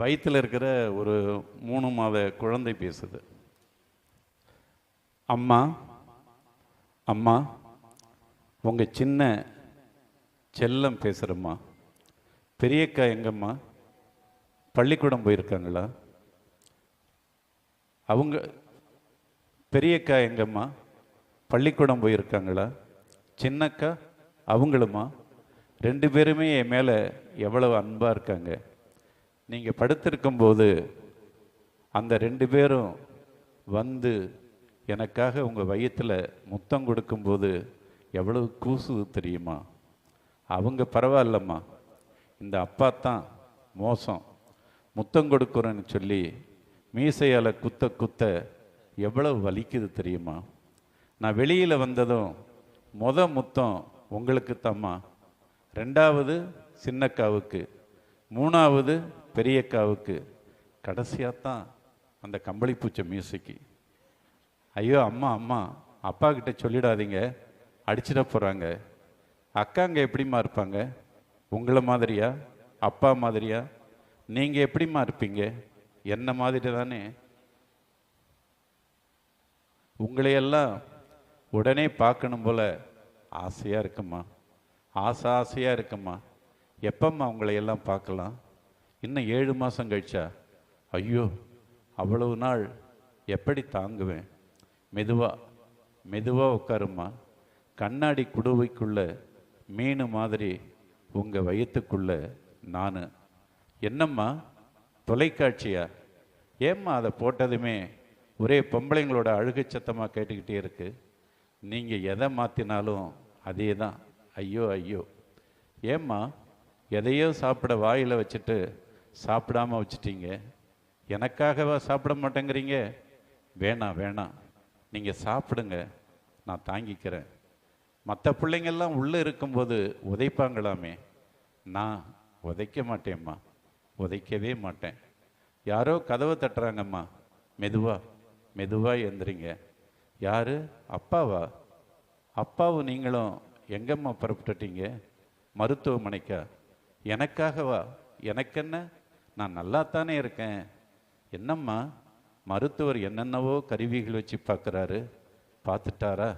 வயிற்றில் இருக்கிற ஒரு மூணு மாத குழந்தை பேசுது. அம்மா அம்மா உங்கள் சின்ன செல்லம் பேசுகிறம்மா பெரியக்கா எங்கம்மா? பள்ளிக்கூடம் போயிருக்காங்களா? அவங்க பெரியக்கா எங்கம்மா? பள்ளிக்கூடம் போயிருக்காங்களா? சின்னக்கா அவங்களுமா? ரெண்டு பேருமே என் மேலே எவ்வளவு அன்பாக இருக்காங்க. நீங்கள் படுத்திருக்கும்போது அந்த ரெண்டு பேரும் வந்து எனக்காக உங்கள் வயிற்றில் முத்தம் கொடுக்கும்போது எவ்வளவு கூசுது தெரியுமா? அவங்க பரவாயில்லம்மா. இந்த அப்பா தான் மோசம். முத்தம் கொடுக்குறேன்னு சொல்லி மீசையால் குத்த குத்த எவ்வளவு வலிக்குது தெரியுமா? நான் வெளியில் வந்ததும் மொத முத்தம் உங்களுக்கு தம்மா ரெண்டாவது சின்னக்காவுக்கு. மூணாவது பெரியக்காவுக்கு கடைசியாக தான் அந்த கம்பளி பூச்சை மியூசிக்கு ஐயோ அம்மா அம்மா அப்பா கிட்ட சொல்லிடாதீங்க. அடிச்சிட போகிறாங்க அக்காங்க எப்படிம்மா இருப்பாங்க? உங்களை மாதிரியா? அப்பா மாதிரியா? நீங்கள் எப்படிம்மா இருப்பீங்க? என்ன மாதிரி தானே உங்களையெல்லாம் உடனே பார்க்கணும் போல ஆசையாக இருக்குமா ஆசை ஆசையாக இருக்குமா எப்பம்மா உங்களையெல்லாம் பார்க்கலாம்? இன்னும் ஏழு மாதம் கழிச்சா? ஐயோ அவ்வளவு நாள் எப்படி தாங்குவேன்? மெதுவாக மெதுவாக உட்காருமா கண்ணாடி குடுவைக்குள்ள மீன் மாதிரி உங்கள் வயிற்றுக்குள்ளே நான். என்னம்மா தொலைக்காட்சியா? ஏம்மா அதை போட்டதுமே ஒரே பொம்பளைங்களோட அழுகை சத்தமாக கேட்டுக்கிட்டே இருக்கு. நீங்கள் எதை மாற்றினாலும் அதே தான் ஐயோ ஐயோ. ஏம்மா எதையோ சாப்பிட வாயில் வச்சுட்டு சாப்பிடாம வச்சிட்டீங்க. எனக்காகவா சாப்பிட மாட்டேங்கிறீங்க? வேணாம் வேணாம் நீங்கள் சாப்பிடுங்க. நான் தாங்கிக்கிறேன். மற்ற பிள்ளைங்கெல்லாம் உள்ளே இருக்கும்போது உதைப்பாங்களாமே. நான் உதைக்க மாட்டேம்மா. உதைக்கவே மாட்டேன். யாரோ கதவை தட்டுறாங்கம்மா. மெதுவா மெதுவாக எந்திரிங்க. யார்? அப்பாவா? அப்பாவும் நீங்களும் எங்கம்மா புறப்பட்டுட்டீங்க? மருத்துவமனைக்கா? எனக்காகவா? எனக்கென்ன? நான் நல்லாத்தானே இருக்கேன். என்னம்மா? மருத்துவர் என்னென்னவோ கருவிகள் வச்சு பார்க்குறாரு. பார்த்துட்டாரா?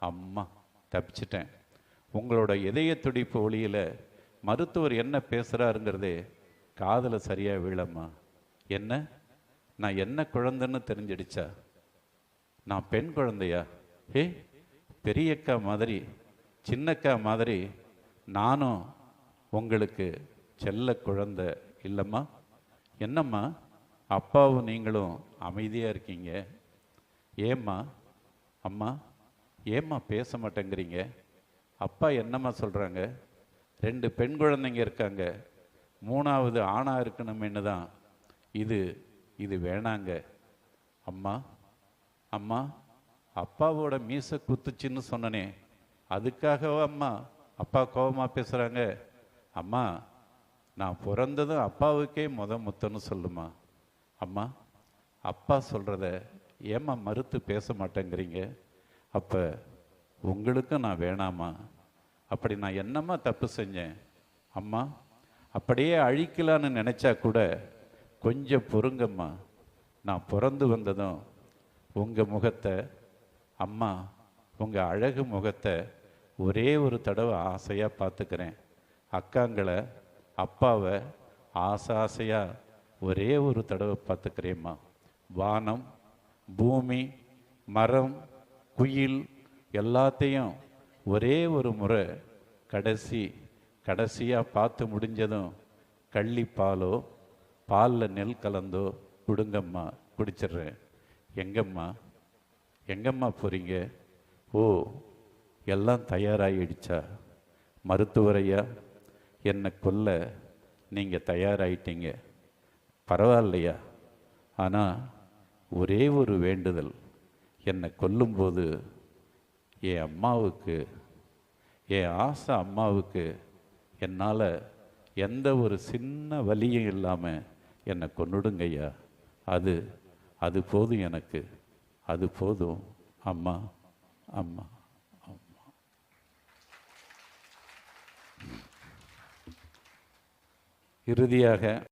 அம்மா தப்பிச்சிட்டேன். உங்களோட இதய துடிப்பு ஒளியில் மருத்துவர் என்ன பேசுகிறாருங்கிறதே காதில் சரியாக விழம்மா என்ன? நான் என்ன குழந்தைன்னு தெரிஞ்சிடுச்சா? நான் பெண் குழந்தையா? ஏ பெரியக்கா மாதிரி சின்னக்கா மாதிரி நானும் உங்களுக்கு செல்ல குழந்தை இல்லைம்மா. என்னம்மா? அப்பாவும் நீங்களும் அமைதியாக இருக்கீங்க. ஏம்மா? அம்மா ஏம்மா பேச மாட்டேங்கிறீங்க? அப்பா என்னம்மா சொல்கிறாங்க ரெண்டு பெண் குழந்தைங்க இருக்காங்க. மூணாவது ஆணாக இருக்கணும்னு தான். இது இது வேணாங்க. அம்மா அம்மா அப்பாவோட மீசை குத்துச்சின்னு சொன்னனே. அதுக்காகவா அம்மா? அப்பா கோபமாக பேசுகிறாங்க அம்மா நான் பிறந்ததும் அப்பாவுக்கே முத முத்தன்னு சொல்லுமா? அம்மா அப்பா சொல்கிறத ஏம்மா மறுத்து பேச மாட்டேங்கிறீங்க? அப்போ உங்களுக்கும் நான் வேணாமா? அப்படி நான் என்னம்மா தப்பு செஞ்சேன்? அம்மா அப்படியே அழிக்கலான்னு நினச்சா கூட கொஞ்சம் பொறுங்கம்மா. நான் பிறந்து வந்ததும் உங்கள் முகத்தை அம்மா உங்கள் அழகு முகத்தை ஒரே ஒரு தடவை ஆசையாக பார்த்துக்கிறேன். அக்காங்களை அப்பாவை ஆசை ஆசையாக ஒரே ஒரு தடவை பார்த்துக்கிறேம்மா. வானம் பூமி மரம் குயில் எல்லாத்தையும் ஒரே ஒரு முறை கடைசி கடைசியாக பார்த்து முடிஞ்சதும் கள்ளிப்பாலோ பாலில் நெல் கலந்தோ கொடுங்கம்மா குடிச்சிடுறேன். எங்கம்மா? எங்கம்மா போகிறீங்க ஓ எல்லாம் தயாராகிடுச்சா மருத்துவரையா? என்னை கொல்ல நீங்கள் தயாராகிட்டீங்க பரவாயில்லையா? ஆனால் ஒரே ஒரு வேண்டுதல். என்னை கொல்லும்போது என் அம்மாவுக்கு என் ஆசை அம்மாவுக்கு என்னால் எந்த ஒரு சின்ன வலியும் இல்லாமல் என்னை கொண்டுடுங்கய்யா அது அது போதும் எனக்கு. அது போதும். அம்மா அம்மா. இறுதியாக